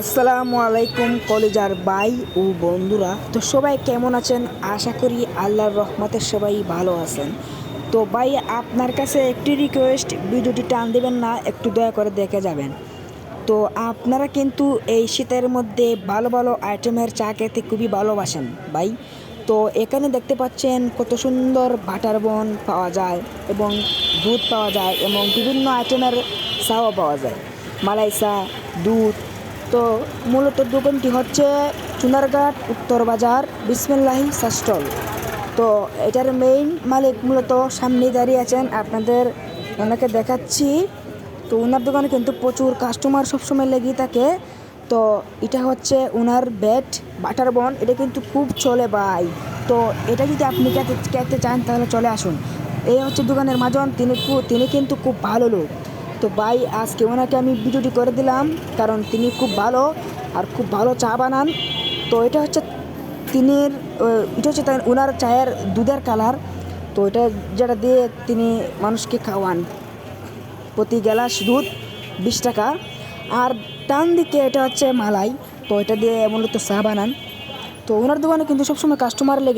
আসসালামু আলাইকুম কলেজার ভাই ও বন্ধুরা। তো সবাই কেমন আছেন? আশা করি আল্লাহর রহমতের সবাই ভালো আছেন। তো ভাই, আপনার কাছে একটি রিকোয়েস্ট ভিডিওটি টান দেবেন না, একটু দয়া করে দেখে যাবেন। তো আপনারা কিন্তু এই শীতের মধ্যে ভালো ভালো আইটেমের চা খেতে খুবই ভালোবাসেন ভাই। তো এখানে দেখতে পাচ্ছেন কত সুন্দর বাটার বন পাওয়া যায় এবং দুধ পাওয়া যায় এবং বিভিন্ন আইটেমের চাও পাওয়া যায়। মালাই চা দুধ তো মূলত দোকানটি হচ্ছে চুনারঘাট, উত্তর বাজার, বিসমিল্লাহি সাস্টল তো এটার মেইন মালিক মূলত সামনে দাঁড়িয়ে আছেন আপনাদের ওনাকে দেখাচ্ছি। তো ওনার দোকানে কিন্তু প্রচুর কাস্টমার সবসময় লেগেই থাকে। তো এটা হচ্ছে ওনার ব্যাট বাটার বন, এটা কিন্তু খুব চলে ভাই। তো এটা যদি আপনি খেতে চান তাহলে চলে আসুন। এই হচ্ছে দোকানের মাজন, তিনি তিনি কিন্তু খুব ভালো লোক। তো ভাই আজকে ওনাকে আমি ভিডিওটি করে দিলাম কারণ তিনি খুব ভালো আর খুব ভালো চা বানান। তো এটা হচ্ছে আহ, এটা হচ্ছে তার ওনার চায়ের দুধের কালার। তো এটা যেটা দিয়ে তিনি মানুষকে খাওয়ান। প্রতি গ্লাস দুধ বিশ টাকা। আর ডান দিকে এটা হচ্ছে মালাই। তো এটা দিয়ে মূলত চা বানান। তো ওনার দোকানে কিন্তু সবসময় কাস্টমার লেগে